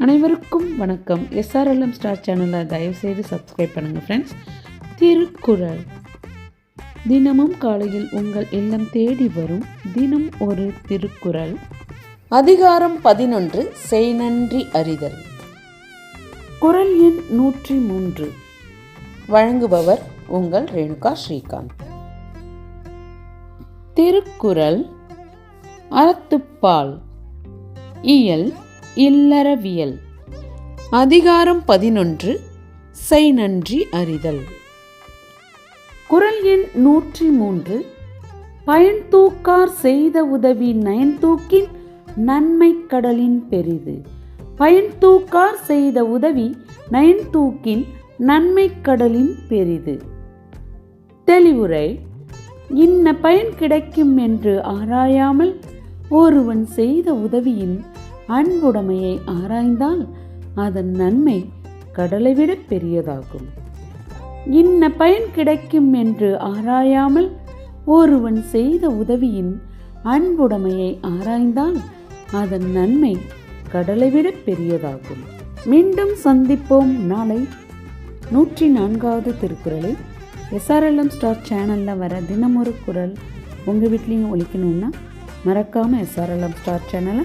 அனைவருக்கும் வணக்கம். SRLM star சேனலை தயவுசெய்து சப்ஸ்கிரைப் பண்ணுங்கள் ஃப்ரெண்ட்ஸ் திருக்குறள். தினமும் காலையில் உங்கள் இல்லம் தேடி வரும். தினம் ஒரு திருக்குறள். அதிகாரம் பதினொன்று செய் நன்றி அறிதல். குரல் எண் நூற்றி மூன்று வழங்குபவர் உங்கள் ரேணுகா ஸ்ரீகாந்த். திருக்குறள். அறத்துப்பால். இயல். இல்லறவியல். அதிகாரம் பதினொன்று செய் நன்றி அறிதல். குரல் எண் நூற்றி மூன்று பயன்தூக்கார் செய்த உதவி நயன்தூக்கின் நன்மை கடலின் பெரிது. பயன்தூக்கார் செய்த உதவி நயன்தூக்கின் நன்மை கடலின் பெரிது. தெளிவுரை இன்ன பயன் கிடைக்கும் என்று ஆராயாமல் ஒருவன் செய்த உதவியின் அன்புடைமையை ஆராய்ந்தால் அதன் நன்மை கடலை விட பெரியதாகும். இன்ன பயன் கிடைக்கும் என்று ஆராயாமல் ஒருவன் செய்த உதவியின் அன்புடைமையை ஆராய்ந்தால் அதன் நன்மை கடலை விட பெரியதாகும். மீண்டும் சந்திப்போம் நாளை நூற்றி நான்காவது திருக்குறளை. எஸ்ஆர்எல்எம் ஸ்டார் சேனலில் வர தினமொரு குரல் உங்கள் வீட்லேயும் ஒழிக்கணும்னா மறக்காமல் எஸ்ஆர்எல்எம் ஸ்டார் சேனலை